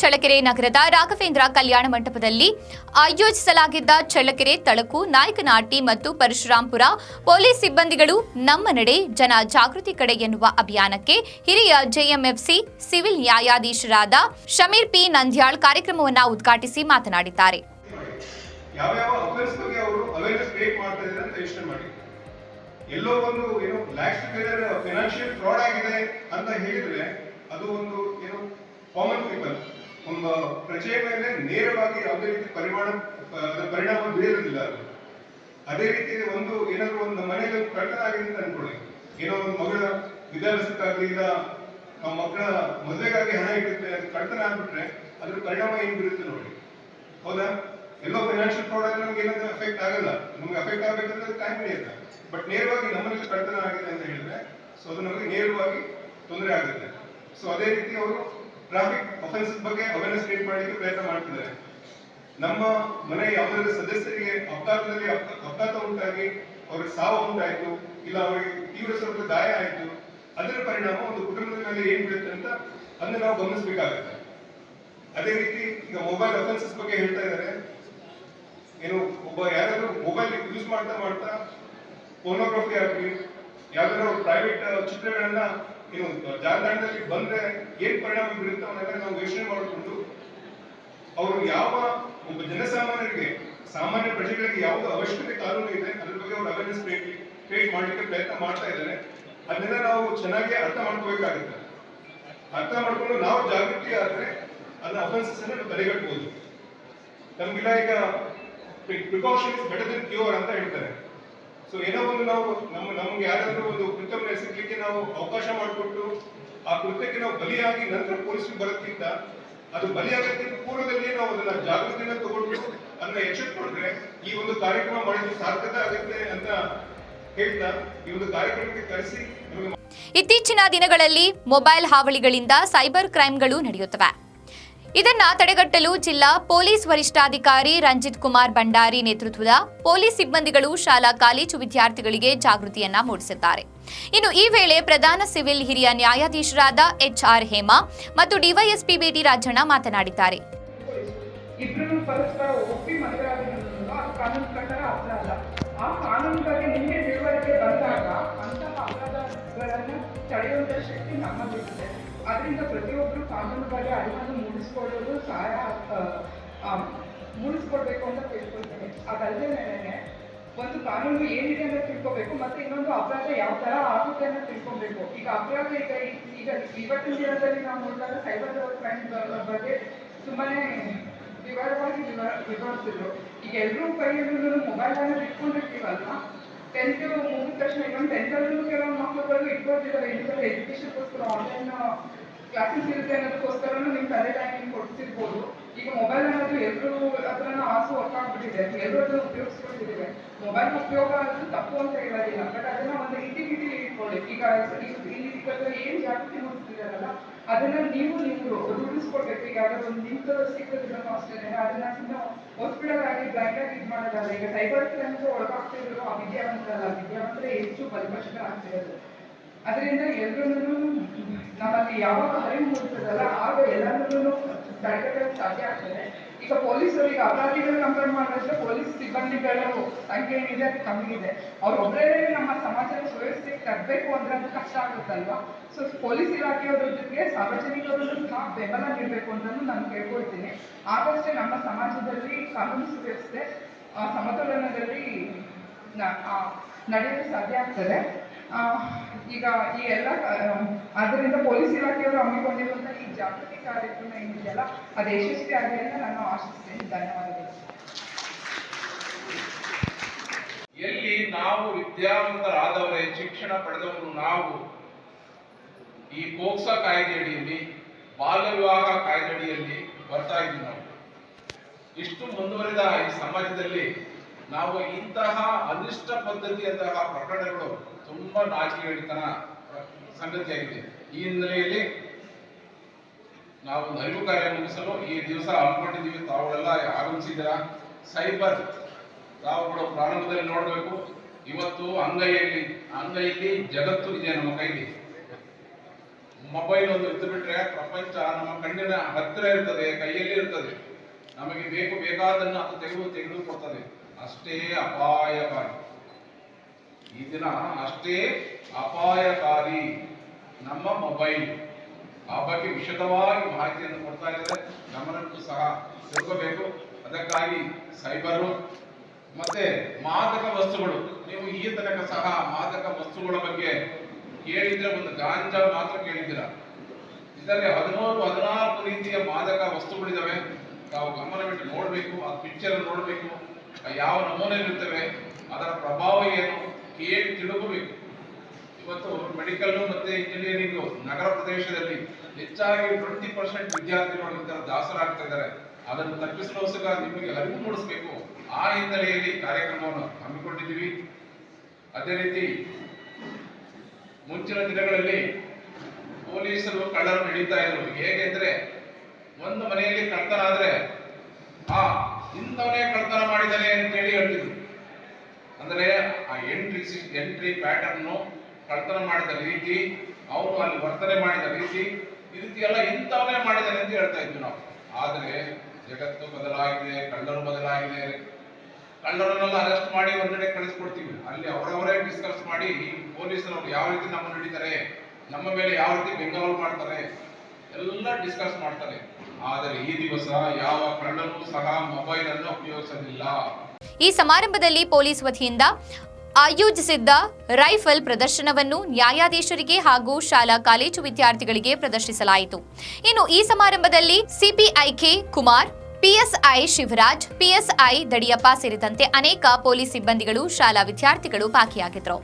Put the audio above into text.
ಚಳ್ಳಕೆರೆ ನಗರದ ರಾಘವೇಂದ್ರ ಕಲ್ಯಾಣ ಮಂಟಪದಲ್ಲಿ ಆಯೋಜಿಸಲಾಗಿದ್ದ ಚಳ್ಳಕೆರೆ ತಳಕು, ನಾಯಕನಾಟಿ ಮತ್ತು ಪರಶುರಾಂಪುರ ಪೊಲೀಸ್ ಸಿಬ್ಬಂದಿಗಳು ನಮ್ಮ ನಡೆ ಜನ ಜಾಗೃತಿ ಕಡೆ ಎನ್ನುವ ಅಭಿಯಾನಕ್ಕೆ ಹಿರಿಯ ಜೆಎಂಎಫ್ಸಿ ಸಿವಿಲ್ ನ್ಯಾಯಾಧೀಶರಾದ ಶಮೀರ್ ಪಿ. ನಂದ್ಯಾಳ್ ಕಾರ್ಯಕ್ರಮವನ್ನು ಉದ್ಘಾಟಿಸಿ ಮಾತನಾಡಿದ್ದಾರೆ. ಎಲ್ಲೋ ಒಂದು ಏನು ಫ್ರಾಡ್ ಆಗಿದೆ ಅಂತ ಹೇಳಿದ್ರೆ ಅದು ಒಂದು ಏನು ಕಾಮನ್ ಪೀಪಲ್ ಒಂದು ಪ್ರಜೆಯ ಮೇಲೆ ನೇರವಾಗಿ ಯಾವುದೇ ರೀತಿ ಪರಿಮಾಣ ಪರಿಣಾಮ ಬೀರೋದಿಲ್ಲ ಅದು ಅದೇ ರೀತಿ ಒಂದು, ಏನಾದ್ರು ಒಂದು ಮನೆಯಲ್ಲಿ ಒಂದು ಆಗಿದೆ ಅಂತ ಅನ್ಕೊಳ್ಳಿ. ಏನೋ ಒಂದು ಮಗಳ ವಿದ್ಯಾಭ್ಯಾಸಕ್ಕಾಗಲಿ ಇಲ್ಲ, ನಮ್ಮ ಮಕ್ಕಳ ಮದುವೆಗಾಗಿ ಹಣ ಇಟ್ಟಿರ್ತಾರೆ ಅದು ಕಳ್ತನ ಆಗ್ಬಿಟ್ರೆ ಅದ್ರ ಪರಿಣಾಮ ಏನು ಬೀರುತ್ತೆ ನೋಡಿ. ಹೌದಾ? ಎಲ್ಲೋ ಫೈನಾನ್ಷಿಯಲ್ ಫ್ರಾಡ್ ಆದ್ರೆ ನಮ್ಗೆ ಏನಾದ್ರು ಎಫೆಕ್ಟ್ ಆಗಲ್ಲ. ನಮ್ಗೆ ಎಫೆಕ್ಟ್ ಆಗಬೇಕಂದ್ರೆ ಟೈಮ್ ಹಿಡಿಯುತ್ತೆ ಬಟ್ ನೇರವಾಗಿ ನಮ್ಮಲ್ಲಿ ಕಳ್ತನ ಆಗಿದೆ ಅಂತ ಹೇಳಿದ್ರೆ, ಸೊ ಅದು ನಮಗೆ ನೇರವಾಗಿ ತೊಂದರೆ ಆಗುತ್ತೆ. ಸೊ ಅದೇ ರೀತಿ ಅವರು ಟ್ರಾಫಿಕ್ ಅಫೆನ್ಸ್ ಬಗ್ಗೆ ಅವೇರ್ನೆಸ್ ಕ್ರಿಯೇಟ್ ಮಾಡಲಿಕ್ಕೆ ಪ್ರಯತ್ನ ಮಾಡ್ತಿದ್ದಾರೆ. ನಮ್ಮ ಮನೆ ಯಾವುದಾದ್ರೂ ಸದಸ್ಯರಿಗೆ ಅಪಘಾತದಲ್ಲಿ ಅಪ- ಅಪಘಾತ ಉಂಟಾಗಿ ಅವ್ರಿಗೆ ಸಾವು ಉಂಟಾಯಿತು, ಇಲ್ಲ ಅವರಿಗೆ ತೀವ್ರ ಸ್ವಲ್ಪ ಗಾಯ ಆಯ್ತು, ಅದರ ಪರಿಣಾಮ ಒಂದು ಕುಟುಂಬದ ಮೇಲೆ ಏನ್ ಬೀಳುತ್ತೆ ಅಂತ ಅದನ್ನ ನಾವು ಗಮನಿಸಬೇಕಾಗುತ್ತೆ. ಅದೇ ರೀತಿ ಈಗ ಮೊಬೈಲ್ ಅಫೆನ್ಸಸ್ ಬಗ್ಗೆ ಹೇಳ್ತಾ ಇದ್ದಾರೆ. ಏನು ಒಬ್ಬ ಯಾರಾದ್ರೂ ಮೊಬೈಲ್ ಯೂಸ್ ಮಾಡ್ತಾ ಮಾಡ್ತಾ ಫೋನೋಗ್ರಫಿ ಆಗಲಿ, ಯಾವ್ದಾದ್ರು ಪ್ರೈವೇಟ್ ಚಿತ್ರಗಳನ್ನ ಏನು ಜಾಲತಾಣದಲ್ಲಿ ಬಂದ್ರೆ ಏನ್ ಪರಿಣಾಮ ಬೀರುತ್ತೆ ಅವನ್ನೆಲ್ಲ ನಾವು ಯೋಚನೆ ಮಾಡಿಕೊಂಡು ಅವರು ಯಾವ ಒಬ್ಬ ಜನಸಾಮಾನ್ಯರಿಗೆ, ಸಾಮಾನ್ಯ ಪ್ರಜೆಗಳಿಗೆ ಯಾವುದು ಅವಶ್ಯಕತೆ ಕಾನೂನು ಇದೆ, ಅದ್ರ ಬಗ್ಗೆ ಅವರು ಅವೇರ್ನೆಸ್ ಕ್ರಿಯೇಟ್ ಮಾಡಲಿಕ್ಕೆ ಪ್ರಯತ್ನ ಮಾಡ್ತಾ ಇದ್ದಾರೆ. ಅದನ್ನ ನಾವು ಚೆನ್ನಾಗಿ ಅರ್ಥ ಮಾಡ್ಕೋಬೇಕಾಗುತ್ತೆ. ಅರ್ಥ ಮಾಡ್ಕೊಂಡು ನಾವು ಜಾಗೃತಿ ಆದ್ರೆ ಅದನ್ನ ಅಫೆನ್ಸಸ್ ಅನ್ನ ತಡೆಗಟ್ಟಬಹುದು ನಮ್ಗಿಲ್ಲ ಈಗ precaution is better than cure ಅಂತ ಹೇಳ್ತಾರೆ. ಸೊ ಏನೋ ಒಂದು ನಾವು ನಮ್ಮ, ನಮ್ಗೆ ಯಾರಾದ್ರೂ ಒಂದು ಕೃತ್ಯವನ್ನು ಎಸಗಲಿಕ್ಕೆ ನಾವು ಅವಕಾಶ ಮಾಡಿಕೊಟ್ಟು ಆ ಕೃತ್ಯಕ್ಕೆ ನಾವು ಬಲಿಯಾಗಿ ನಂತರ ಪೊಲೀಸರಿಗೆ ಬರೋದ್ಕಿಂತ ಅದು ಬಲಿಯಾಗೋದಕ್ಕಿಂತ ಪೂರ್ವದಲ್ಲಿ ನಾವು ಅದನ್ನ ಜಾಗೃತಿನ ತಗೊಂಡು ಅದನ್ನ ಎಚ್ಚೆತ್ಕೊಂಡ್ರೆ ಈ ಒಂದು ಕಾರ್ಯಕ್ರಮ ಮಾಡಿದ್ರೆ ಸಾರ್ಥಕ ಆಗುತ್ತೆ ಅಂತ ಹೇಳ್ತಾ ಈ ಒಂದು ಕಾರ್ಯಕ್ರಮಕ್ಕೆ ಕರೆಸಿ ಇತ್ತೀಚಿನ ದಿನಗಳಲ್ಲಿ ಮೊಬೈಲ್ ಹಾವಳಿಗಳಿಂದ ಸೈಬರ್ ಕ್ರೈಮ್ಗಳು ನಡೆಯುತ್ತವೆ. ಇದನ್ನ ತಡೆಗಟ್ಟಲು ಜಿಲ್ಲಾ ಪೊಲೀಸ್ ವರಿಷ್ಠಾಧಿಕಾರಿ ರಂಜಿತ್ ಕುಮಾರ್ ಭಂಡಾರಿ ನೇತೃತ್ವದ ಪೊಲೀಸ್ ಸಿಬ್ಬಂದಿಗಳು ಶಾಲಾ ಕಾಲೇಜು ವಿದ್ಯಾರ್ಥಿಗಳಿಗೆ ಜಾಗೃತಿಯನ್ನ ಮೂಡಿಸಿದ್ದಾರೆ. ಇನ್ನು ಈ ವೇಳೆ ಪ್ರಧಾನ ಸಿವಿಲ್ ಹಿರಿಯ ನ್ಯಾಯಾಧೀಶರಾದ ಎಚ್ ಆರ್ ಹೇಮಾ ಮತ್ತು ಡಿವೈಎಸ್ಪಿ ಬಿಟಿ ರಾಜಣ್ಣ ಮಾತನಾಡಿದ್ದಾರೆ. ಅದರಿಂದ ಕಾನೂನು ಬಗ್ಗೆ ಅರಿವನ್ನು ಮೂಡಿಸ್ಕೊಳ್ಳೋದು ಸಹಾಯ ಮೂಡಿಸ್ಕೊಡ್ಬೇಕು ಅಂತ ತಿಳ್ಕೊಳ್ತೇನೆ. ಅದಲ್ಲದೆ ಒಂದು ಕಾನೂನು ಏನಿದೆ ಅಂತ ತಿಳ್ಕೊಬೇಕು, ಮತ್ತೆ ಇನ್ನೊಂದು ಅಪರಾಧ ಯಾವ ತರ ಆಗುತ್ತೆ ಅಂತ ತಿಳ್ಕೊಬೇಕು ಈಗ ಅಪರಾಧ ಈಗ ಈಗ ಇವತ್ತಿನ ದಿನದಲ್ಲಿ ನಾವು ನೋಡಿದಾಗ ಸೈಬರ್ ಕ್ರೈಮ್ ಬಗ್ಗೆ ತುಂಬಾನೇ ವಿವರವಾಗಿ ವಿವರ ವಿವರಿಸಿದ್ರು. ಈಗ ಎಲ್ಲರೂ ಕೈಯಲ್ಲೂ ಮೊಬೈಲ್ ಅನ್ನು ಇಟ್ಕೊಂಡಿರ್ತೀವಲ್ವಾ ಟೆಂತ್ ಮುಗಿದ ತಕ್ಷಣ ಇವನ್ ಟೆಂತಲ್ಲೂ ಕೆಲವು ಮಕ್ಕಳುಗಳು ಇಟ್ಕೊಳ್ತಿದ್ದಾರೆ. ಇಂಥವ್ರ ಎಜುಕೇಶನ್ಗೋಸ್ಕರ ಆನ್ಲೈನ್ ಕ್ಲಾಸಸ್ ಇರುತ್ತೆ ಅನ್ನೋದಕ್ಕೋಸ್ಕರನೂ ನಿಮ್ಗೆ ಅದೇ ಟೈಮಿಂಗ್ ಕೊಡ್ತಿರ್ಬೋದು ಈಗ ಮೊಬೈಲ್ ಅನ್ನೋದು ಎಲ್ಲರೂ ಹತ್ರನೂ ಆಸು ವರ್ಕ್ ಆಗ್ಬಿಟ್ಟಿದೆ. ಎಲ್ಲರೂ ಅದನ್ನು ಉಪಯೋಗಿಸ್ಕೊಳ್ತಿದ್ದೀವಿ. ಮೊಬೈಲ್ ಉಪಯೋಗ ಅನ್ನೋದು ತಪ್ಪು ಅಂತ ಹೇಳೋದಿಲ್ಲ. ಬಟ್ ಅದನ್ನ ಒಂದು ರೀತಿ ರೀತಿ ಇಟ್ಕೊಳ್ಳಿ. ಈಗ ಇಲ್ಲಿ ಜಾಗೃತಿ ಅಲ್ಲ ಅದನ್ನ ನೀವು ನೀವು ರೂಢಿಸ್ಕೊಡ್ಬೇಕು. ಈಗ ಯಾವ್ದಾದ್ರು ಒಂದು ಲಿಂಕ್ ಸಿಕ್ಕಿದ್ರು ಅಷ್ಟೇ, ಅದನ್ನ ಹಾಸ್ಪಿಟಲ್ ಆಗಿ ಬ್ಯಾಂಕ್ ಆಗಿ ಇದು ಮಾಡೋದಲ್ಲ ಈಗ ಸೈಬರ್ ಕ್ರೈಮ್ಸ್ ಒಳಗಾಗ್ತಿದ್ರು ಆ ವಿದ್ಯಾವಂತರಲ್ಲ ವಿದ್ಯಾವಂತರೇ ಹೆಚ್ಚು ಬಲಿಪಶಕರಾಗ್ತಿರೋದು ಅದರಿಂದ ಎಲ್ಲರೂ ನಮ್ಮಲ್ಲಿ ಯಾವಾಗ ಅರಿವು ಮೂಡ್ತದಲ್ಲ, ಆಗ ಎಲ್ಲರೂ ತಡೆಗಟ್ಟಲು ಸಾಧ್ಯ ಆಗ್ತದೆ. ಈಗ ಪೊಲೀಸರು ಈಗ ಅಪರಾಧಿಗಳು ಕಂಪೇರ್ ಮಾಡಿದ್ರೆ ಪೊಲೀಸ್ ಸಿಬ್ಬಂದಿಗಳ ಸಂಖ್ಯೆ ಏನಿದೆ ಅದು ಕಮ್ಮಿ ಇದೆ ಅವ್ರೊಬ್ಬರೇ ನಮ್ಮ ಸಮಾಜದ ಸುವ್ಯವಸ್ಥೆಗೆ ತರಬೇಕು ಅಂದ್ರೆ ಅದು ಕಷ್ಟ ಆಗುತ್ತಲ್ವಾ? ಸೊ ಪೊಲೀಸ್ ಇಲಾಖೆಯವರ ಜೊತೆಗೆ ಸಾರ್ವಜನಿಕರು ಸಹ ಬೆಂಬಲ ನೀಡಬೇಕು ಅಂತಲೂ ನಾನು ಕೇಳ್ಕೊಳ್ತೀನಿ. ಆಗಷ್ಟೇ ನಮ್ಮ ಸಮಾಜದಲ್ಲಿ ಕಾನೂನು ಸುವ್ಯವಸ್ಥೆ ಸಮತೋಲನದಲ್ಲಿ ನಡೆಯಲು ಸಾಧ್ಯ ಆಗ್ತದೆ. ಈಗ ಈ ಎಲ್ಲ ಆದ್ದರಿಂದ ಪೊಲೀಸ್ ಇಲಾಖೆಯವರು ಹಮ್ಮಿಕೊಂಡಿರುವಂತಹ ಈ ಜಾಗೃತಿ ಕಾರ್ಯಕ್ರಮ ಏನಿದೆಯಲ್ಲ, ಅದು ಯಶಸ್ವಿ ಆಗಲಿ ಅಂತ ನಾನು ಆಶಿಸ್ತೇನೆ. ಧನ್ಯವಾದಗಳು ಎಲ್ಲಿ ನಾವು ವಿದ್ಯಾವಂತರಾದವರೇ, ಶಿಕ್ಷಣ ಪಡೆದವರು ನಾವು. ಈ ಪೋಕ್ಸಾ ಕಾಯ್ದೆಯಡಿಯಲ್ಲಿ ಬಾಲ್ಯ ವಿವಾಹ ಕಾಯ್ದೆಯಡಿಯಲ್ಲಿ ಬರ್ತಾ ಇದ್ವಿ ನಾವು. ಇಷ್ಟು ಮುಂದುವರಿದ ಈ ಸಮಾಜದಲ್ಲಿ ನಾವು ಇಂತಹ ಅನಿಷ್ಟ ಪದ್ಧತಿಯಂತಹ ಪ್ರಕರಣಗಳು ತುಂಬಾ ನಾಚಿಕೆಗೇಡಿತನ ಸಂಗತಿಯಾಗಿದೆ. ಈ ಹಿನ್ನೆಲೆಯಲ್ಲಿ ನಾವು ಅರಿವು ಕಾರ್ಯ ಮುಗಿಸಲು ಈ ದಿವಸ ಹಮ್ಮಿಕೊಂಡಿದ್ದೀವಿ. ತಾವುಗಳೆಲ್ಲ ಆಗಮಿಸಿದ್ದೀರಾ? ಸೈಬರ್ ತಾವುಗಳು ಪ್ರಾರಂಭದಲ್ಲಿ ನೋಡಬೇಕು. ಇವತ್ತು ಅಂಗೈಯಲ್ಲಿ ಅಂಗೈಯಲ್ಲಿ ಜಗತ್ತು ಇದೆ ನಮ್ಮ ಕೈಲಿ. ಮೊಬೈಲ್ ಒಂದು ಇದ್ದು ಬಿಟ್ರೆ ಪ್ರಪಂಚ ನಮ್ಮ ಕಣ್ಣಿನ ಹತ್ತಿರ ಇರ್ತದೆ, ಕೈಯಲ್ಲಿ ಇರ್ತದೆ. ನಮಗೆ ಬೇಕು ಬೇಕಾದನ್ನು ಅದು ತೆಗೆದು ತೆಗೆದು ಕೊಡ್ತದೆ. ಅಷ್ಟೇ ಅಪಾಯಕಾರಿ. ಈ ದಿನ ಅಷ್ಟೇ ಅಪಾಯಕಾರಿ ನಮ್ಮ ಮೊಬೈಲ್. ಆ ಬಗ್ಗೆ ವಿಶದವಾಗಿ ಮಾಹಿತಿಯನ್ನು ಕೊಡ್ತಾ ಇದ್ದಾರೆ. ಗಮನಕ್ಕೂ ಸಹ ತಿಳ್ಕೋಬೇಕು. ಅದಕ್ಕಾಗಿ ಸೈಬರು ಮತ್ತೆ ಮಾದಕ ವಸ್ತುಗಳು, ನೀವು ಈ ತನಕ ಸಹ ಮಾದಕ ವಸ್ತುಗಳ ಬಗ್ಗೆ ಕೇಳಿದ್ರೆ ಒಂದು ಗಾಂಜಾ ಮಾತ್ರ ಕೇಳಿದ್ದೀರ? ಇದರಲ್ಲಿ ಹದಿಮೂರು ಹದಿನಾಲ್ಕು ರೀತಿಯ ಮಾದಕ ವಸ್ತುಗಳಿದಾವೆ. ತಾವು ಗಮನವಿಟ್ಟು ನೋಡಬೇಕು, ಆ ಪಿಕ್ಚರ್ ನೋಡಬೇಕು ಯಾವ ನಮೂನೆ ಇರ್ತವೆ, ಅದರ ಪ್ರಭಾವ ಏನು ಕೇಳಿ ತಿಳುಕೋಬೇಕು. ಇವತ್ತು ಮೆಡಿಕಲ್ ಮತ್ತೆ ಇಂಜಿನಿಯರಿಂಗ್ ನಗರ ಪ್ರದೇಶದಲ್ಲಿ ಹೆಚ್ಚಾಗಿ ಟ್ವೆಂಟಿ ಪರ್ಸೆಂಟ್ ವಿದ್ಯಾರ್ಥಿಗಳು ದಾಸರಾಗ್ತಾ ಇದ್ದಾರೆ. ಅದನ್ನು ತಪ್ಪಿಸಲು ನಿಮಗೆ ಅರಿವು ಮೂಡಿಸಬೇಕು. ಆ ಹಿನ್ನೆಲೆಯಲ್ಲಿ ಕಾರ್ಯಕ್ರಮವನ್ನು ಹಮ್ಮಿಕೊಂಡಿದ್ದೀವಿ. ಅದೇ ರೀತಿ ಮುಂಚಿನ ದಿನಗಳಲ್ಲಿ ಪೊಲೀಸರು ಕಳ್ಳರು ಹಿಡಿತಾ ಇದ್ರು. ಹೇಗೆಂದ್ರೆ ಒಂದು ಮನೆಯಲ್ಲಿ ಕಳ್ತನ ಆದ್ರೆ ಆ, ಇಂಥವನೇ ಕಳ್ತನ ಮಾಡಿದ್ದಾನೆ ಅಂತೇಳಿ ಹೇಳ್ತಿದ್ರು ಅಂದ್ರೆ ಆ ಎಂಟ್ರಿ ಎಂಟ್ರಿ ಪ್ಯಾಟರ್ನ್ ಕಳ್ತನ ಮಾಡಿದ ರೀತಿ, ಅವರು ಅಲ್ಲಿ ವರ್ತನೆ ಮಾಡಿದ ರೀತಿ, ಈ ರೀತಿ ಎಲ್ಲ ಇಂಥವನೇ ಮಾಡಿದ್ದಾನೆ ಅಂತ ಹೇಳ್ತಾ ಇದ್ವಿ ನಾವು. ಆದರೆ ಜಗತ್ತು ಬದಲಾಗಿದೆ, ಕಳ್ಳರು ಬದಲಾಗಿದೆ. ಕಳ್ಳರನ್ನೆಲ್ಲ ಅರೆಸ್ಟ್ ಮಾಡಿ ಒಂದೆಡೆ ಕಳಿಸ್ಕೊಡ್ತೀವಿ. ಅಲ್ಲಿ ಅವರವರೇ ಡಿಸ್ಕಸ್ ಮಾಡಿ ಪೊಲೀಸರವರು ಯಾವ ರೀತಿ ನಮ್ಮನ್ನು ಹಿಡಿತಾರೆ, ನಮ್ಮ ಮೇಲೆ ಯಾವ ರೀತಿ ಬೆಂಗಾವಲ್ ಮಾಡ್ತಾರೆ, ಎಲ್ಲ ಡಿಸ್ಕಸ್ ಮಾಡ್ತಾರೆ. ಆದರೆ ಈ ದಿವಸ ಯಾವ ಕಳ್ಳನೂ ಸಹ ಮೊಬೈಲ್ ಅನ್ನು ಉಪಯೋಗಿಸಲಿಲ್ಲ. ಈ ಸಮಾರಂಭದಲ್ಲಿ ಪೊಲೀಸ್ ವತಿಯಿಂದ ಆಯೋಜಿಸಿದ್ದ ರೈಫಲ್ ಪ್ರದರ್ಶನವನ್ನು ನ್ಯಾಯಾಧೀಶರಿಗೆ ಹಾಗೂ ಶಾಲಾ ಕಾಲೇಜು ವಿದ್ಯಾರ್ಥಿಗಳಿಗೆ ಪ್ರದರ್ಶಿಸಲಾಯಿತು. ಇನ್ನು ಈ ಸಮಾರಂಭದಲ್ಲಿ CPI K Kumar PSI Shivaraj PSI Dadiyappa ಸೇರಿದಂತೆ ಅನೇಕ ಪೊಲೀಸ್ ಸಿಬ್ಬಂದಿಗಳು ಶಾಲಾ ವಿದ್ಯಾರ್ಥಿಗಳು ಭಾಗಿಯಾಗಿದ್ದರು